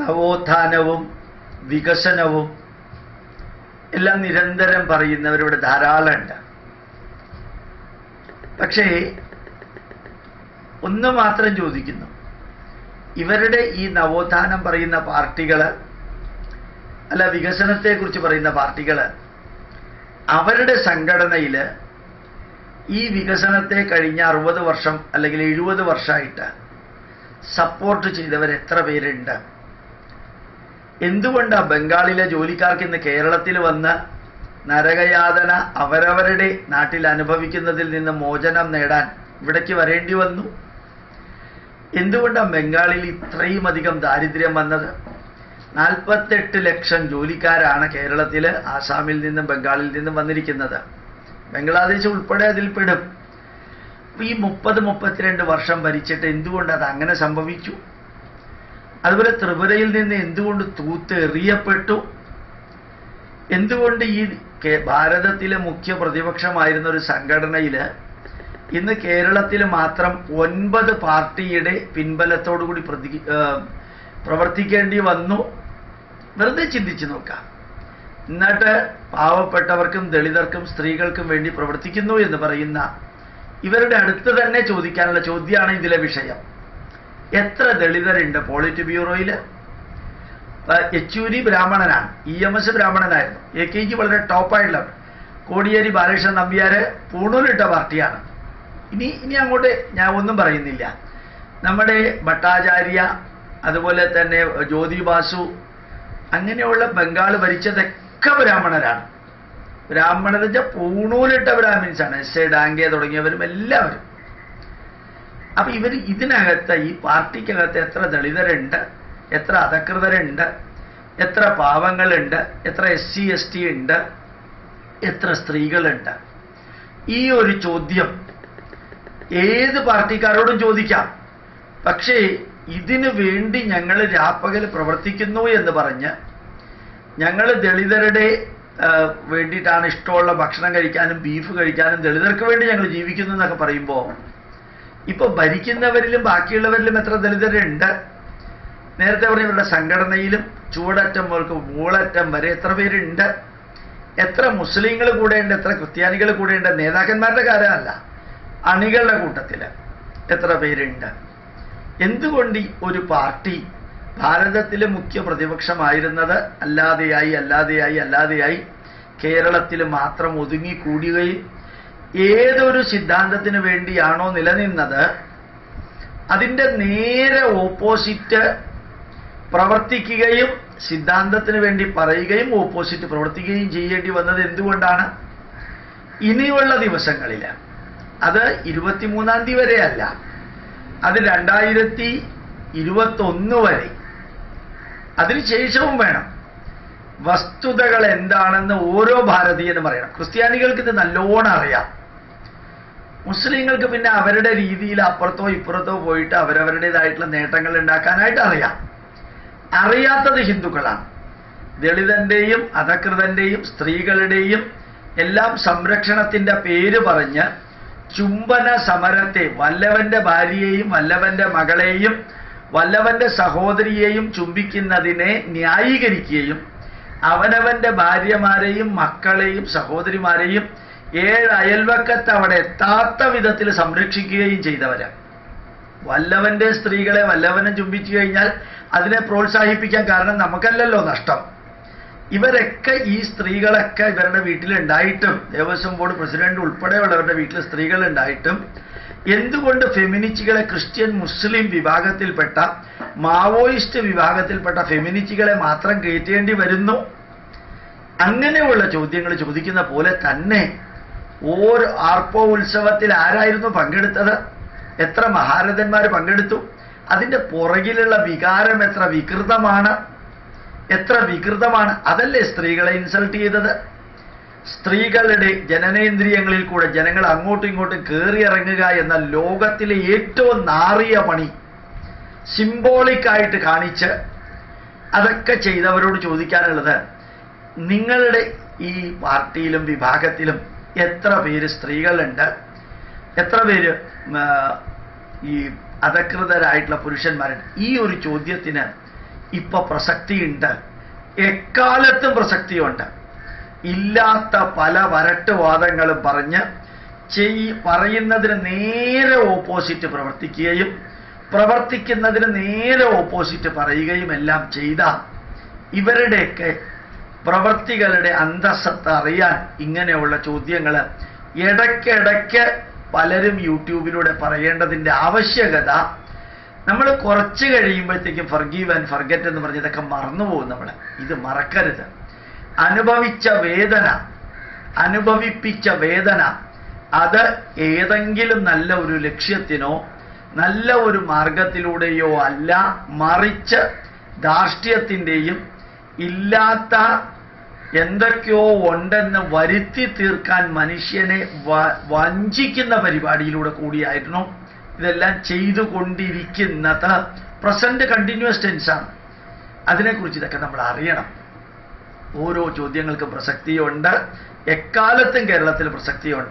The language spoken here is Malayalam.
നവോത്ഥാനവും വികസനവും എല്ലാം നിരന്തരം പറയുന്നവരിവിടെ ധാരാളമുണ്ട്. പക്ഷേ ഒന്ന് മാത്രം ചോദിക്കുന്നു. ഇവരുടെ ഈ നവോത്ഥാനം പറയുന്ന പാർട്ടികൾ അല്ല വികസനത്തെക്കുറിച്ച് പറയുന്ന പാർട്ടികൾ അവരുടെ സംഘടനയിൽ ഈ വികസനത്തെ കഴിഞ്ഞ അറുപത് വർഷം അല്ലെങ്കിൽ എഴുപത് വർഷമായിട്ട് സപ്പോർട്ട് ചെയ്തവർ എത്ര പേരുണ്ട്? എന്തുകൊണ്ടാണ് ബംഗാളിലെ ജോലിക്കാർക്ക് ഇന്ന് കേരളത്തിൽ വന്ന് നരകയാതന അവരവരുടെ നാട്ടിൽ അനുഭവിക്കുന്നതിൽ നിന്ന് മോചനം നേടാൻ ഇവിടേക്ക് വരേണ്ടി വന്നു? എന്തുകൊണ്ടാണ് ബംഗാളിൽ ഇത്രയും അധികം ദാരിദ്ര്യം വന്നത്? നാൽപ്പത്തെട്ട് ലക്ഷം ജോലിക്കാരാണ് കേരളത്തിൽ ആസാമിൽ നിന്നും ബംഗാളിൽ നിന്നും വന്നിരിക്കുന്നത്. ബംഗ്ലാദേശ് ഉൾപ്പെടെ അതിൽപ്പെടും. പെടും ഈ മുപ്പത് മുപ്പത്തിരണ്ട് വർഷം ഭരിച്ചിട്ട് എന്തുകൊണ്ട് അത് അങ്ങനെ സംഭവിച്ചു? അതുപോലെ ത്രിപുരയിൽ നിന്ന് എന്തുകൊണ്ട് തൂത്ത് എറിയപ്പെട്ടു എന്തുകൊണ്ട് ഈ ഭാരതത്തിലെ മുഖ്യ പ്രതിപക്ഷമായിരുന്ന ഒരു സംഘടനയിൽ ഇന്ന് കേരളത്തിൽ മാത്രം ഒൻപത് പാർട്ടിയുടെ പിൻബലത്തോടുകൂടി പ്രതി പ്രവർത്തിക്കേണ്ടി വന്നു? വെറുതെ ചിന്തിച്ചു നോക്കാം. എന്നിട്ട് പാവപ്പെട്ടവർക്കും ദളിതർക്കും സ്ത്രീകൾക്കും വേണ്ടി പ്രവർത്തിക്കുന്നു എന്ന് പറയുന്ന ഇവരുടെ അടുത്ത് തന്നെ ചോദിക്കാനുള്ള ചോദ്യമാണ് ഇതിലെ വിഷയം. എത്ര ദളിതരുണ്ട് പോളിറ്റ് ബ്യൂറോയിൽ യെച്ചൂരി ബ്രാഹ്മണനാണ് ഇ എം എസ് ബ്രാഹ്മണനായിരുന്നു. എ കെ ജി വളരെ ടോപ്പായിട്ടുള്ള കോടിയേരി ബാലകൃഷ്ണൻ നമ്പ്യാര് പൂണൂലിട്ട പാർട്ടിയാണ്. ഇനി ഇനി അങ്ങോട്ട് ഞാൻ ഒന്നും പറയുന്നില്ല. നമ്മുടെ ഭട്ടാചാര്യ അതുപോലെ തന്നെ ജ്യോതി ബാസു അങ്ങനെയുള്ള ബംഗാൾ ഭരിച്ചതൊക്കെ ബ്രാഹ്മണരാണ്. ബ്രാഹ്മണർ വെച്ചാൽ പൂണൂലിട്ട ബ്രാഹ്മിൻസാണ് എസ് എ ഡാങ്കെ തുടങ്ങിയവരും എല്ലാവരും. അപ്പൊ ഇവർ ഇതിനകത്ത് ഈ പാർട്ടിക്കകത്ത് എത്ര ദളിതരുണ്ട് എത്ര അധകൃതരുണ്ട് എത്ര പാവങ്ങളുണ്ട് എത്ര എസ് സി എസ് ടി ഉണ്ട് എത്ര സ്ത്രീകളുണ്ട്? ഈ ഒരു ചോദ്യം ഏത് പാർട്ടിക്കാരോടും ചോദിക്കാം. പക്ഷേ ഇതിനു വേണ്ടി ഞങ്ങൾ രാപ്പകൽ പ്രവർത്തിക്കുന്നു എന്ന് പറഞ്ഞ് ഞങ്ങൾ ദളിതരുടെ വേണ്ടിയിട്ടാണ് ഇഷ്ടമുള്ള ഭക്ഷണം കഴിക്കാനും ബീഫ് കഴിക്കാനും ദളിതർക്ക് വേണ്ടി ഞങ്ങൾ ജീവിക്കുന്നു എന്നൊക്കെ പറയുമ്പോൾ ഇപ്പൊ ഭരിക്കുന്നവരിലും ബാക്കിയുള്ളവരിലും എത്ര ദളിതരുണ്ട് നേരത്തെ പറഞ്ഞ ഇവരുടെ സംഘടനയിലും ചൂടറ്റം മുതൽക്ക് മൂളറ്റം വരെ എത്ര പേരുണ്ട്? എത്ര മുസ്ലിങ്ങൾ കൂടെയുണ്ട് എത്ര ക്രിസ്ത്യാനികൾ കൂടെയുണ്ട്? നേതാക്കന്മാരുടെ കാര്യമല്ല അണികളുടെ കൂട്ടത്തിൽ എത്ര പേരുണ്ട്? എന്തുകൊണ്ട് ഒരു പാർട്ടി ഭാരതത്തിലെ മുഖ്യ പ്രതിപക്ഷമായിരുന്നത്? അല്ലാതെയായി അല്ലാതെയായി അല്ലാതെയായി കേരളത്തിൽ മാത്രം ഒതുങ്ങിക്കൂടുകയും ഏതൊരു സിദ്ധാന്തത്തിന് വേണ്ടിയാണോ നിലനിന്നത് അതിന്റെ നേരെ ഓപ്പോസിറ്റ് പ്രവർത്തിക്കുകയും സിദ്ധാന്തത്തിന് വേണ്ടി പറയുകയും ഓപ്പോസിറ്റ് പ്രവർത്തിക്കുകയും ചെയ്യേണ്ടി വന്നത് എന്തുകൊണ്ടാണ്? ഇനിയുള്ള ദിവസങ്ങളിൽ. അത് ഇരുപത്തിമൂന്നാം തീയതി വരെയല്ല. അത് രണ്ടായിരത്തി ഇരുപത്തൊന്ന് വരെ. അതിനുശേഷവും വേണം. വസ്തുതകൾ എന്താണെന്ന് ഓരോ ഭാരതീയനും അറിയണം. ക്രിസ്ത്യാനികൾക്ക് ഇത് നല്ലോണം അറിയാം. മുസ്ലിങ്ങൾക്ക് പിന്നെ അവരുടെ രീതിയിൽ അപ്പുറത്തോ ഇപ്പുറത്തോ പോയിട്ട് അവരവരുടേതായിട്ടുള്ള നേട്ടങ്ങൾ ഉണ്ടാക്കാനായിട്ട് അറിയാം. അറിയാത്തത് ഹിന്ദുക്കളാണ്. ദളിതന്റെയും അധകൃതന്റെയും സ്ത്രീകളുടെയും എല്ലാം സംരക്ഷണത്തിന്റെ പേര് പറഞ്ഞ് ചുംബന സമരത്തെ വല്ലവന്റെ ഭാര്യയെയും വല്ലവന്റെ മകളെയും വല്ലവന്റെ സഹോദരിയെയും ചുംബിക്കുന്നതിനെ ന്യായീകരിക്കുകയും അവനവന്റെ ഭാര്യമാരെയും മക്കളെയും സഹോദരിമാരെയും ഏഴ് അയൽവക്കത്ത് അവിടെ എത്താത്ത വിധത്തിൽ സംരക്ഷിക്കുകയും ചെയ്തവരാ. വല്ലവന്റെ സ്ത്രീകളെ വല്ലവനെ ചുംബിച്ചു കഴിഞ്ഞാൽ അതിനെ പ്രോത്സാഹിപ്പിക്കാൻ കാരണം നമുക്കല്ലല്ലോ നഷ്ടം. ഇവരൊക്കെ ഈ സ്ത്രീകളൊക്കെ ഇവരുടെ വീട്ടിലുണ്ടായിട്ടും ദേവസ്വം ബോർഡ് പ്രസിഡന്റ് ഉൾപ്പെടെയുള്ളവരുടെ വീട്ടിൽ സ്ത്രീകളുണ്ടായിട്ടും എന്തുകൊണ്ട് ഫെമിനിസ്റ്റുകളെ ക്രിസ്ത്യൻ മുസ്ലിം വിഭാഗത്തിൽപ്പെട്ട മാവോയിസ്റ്റ് വിഭാഗത്തിൽപ്പെട്ട ഫെമിനിസ്റ്റുകളെ മാത്രം കയറ്റേണ്ടി വരുന്നു? അങ്ങനെയുള്ള ചോദ്യങ്ങൾ ചോദിക്കുന്ന പോലെ തന്നെ ഓരോ ആർപ്പോ ഉത്സവത്തിൽ ആരായിരുന്നു പങ്കെടുത്തത്? എത്ര മഹാരഥന്മാർ പങ്കെടുത്തു? അതിന്റെ പുറകിലുള്ള വികാരം എത്ര വികൃതമാണ്? എത്ര വികൃതമാണ്? അതല്ലേ സ്ത്രീകളെ ഇൻസൾട്ട് ചെയ്തത്? സ്ത്രീകളുടെ ജനനേന്ദ്രിയങ്ങളിൽ കൂടെ ജനങ്ങൾ അങ്ങോട്ടും ഇങ്ങോട്ടും കയറി ഇറങ്ങുക എന്ന ലോകത്തിലെ ഏറ്റവും നാറിയ പണി. സിംബോളിക്കായിട്ട് കാണിച്ച് അതൊക്കെ ചെയ്തവരോട് ചോദിക്കാനുള്ളത് നിങ്ങളുടെ ഈ പാർട്ടിയിലും വിഭാഗത്തിലും എത്ര പേര് സ്ത്രീകളുണ്ട്? എത്ര പേര് ഈ അധകൃതരായിട്ടുള്ള പുരുഷന്മാരുണ്ട്? ഈ ഒരു ചോദ്യത്തിന് ഇപ്പൊ പ്രസക്തിയുണ്ട്. എക്കാലത്തും പ്രസക്തിയുണ്ട്. ഇല്ലാത്ത പല വരട്ടുവാദങ്ങളും പറഞ്ഞ് ചെയ് പറയുന്നതിന് നേരെ ഓപ്പോസിറ്റ് പ്രവർത്തിക്കുകയും പ്രവർത്തിക്കുന്നതിന് നേരെ ഓപ്പോസിറ്റ് പറയുകയും എല്ലാം ചെയ്ത ഇവരുടെയൊക്കെ പ്രവർത്തികളുടെ അന്തസ്സത്ത് അറിയാൻ ഇങ്ങനെയുള്ള ചോദ്യങ്ങൾ ഇടയ്ക്കിടയ്ക്ക് പലരും യൂട്യൂബിലൂടെ പറയേണ്ടതിന്റെ ആവശ്യകത നമ്മൾ കുറച്ച് കഴിയുമ്പോഴത്തേക്കും ഫർഗീവ് ആൻഡ് ഫർഗറ്റ് എന്ന് പറഞ്ഞ് ഇതൊക്കെ മറന്നുപോകും നമ്മൾ ഇത് മറക്കരുത്. അനുഭവിച്ച വേദന അനുഭവിപ്പിച്ച വേദന അത് ഏതെങ്കിലും നല്ല ഒരു ലക്ഷ്യത്തിനോ നല്ല ഒരു മാർഗത്തിലൂടെയോ അല്ല മറിച്ച് ധാർഷ്ട്യത്തിന്റെയും ഇല്ലാത്ത എന്തൊക്കെയോ ഉണ്ടെന്ന് വരുത്തി തീർക്കാൻ മനുഷ്യനെ വഞ്ചിക്കുന്ന പരിപാടിയിലൂടെ കൂടിയായിരുന്നു ഇതെല്ലാം ചെയ്തുകൊണ്ടിരിക്കുന്നത്. പ്രസന്റ് കണ്ടിന്യൂസ് ടെൻസാണ് അതിനെക്കുറിച്ച് ഇതൊക്കെ നമ്മൾ അറിയണം. ഓരോ ചോദ്യങ്ങൾക്കും പ്രസക്തിയുണ്ട്. എക്കാലത്തും കേരളത്തിൽ പ്രസക്തിയുണ്ട്.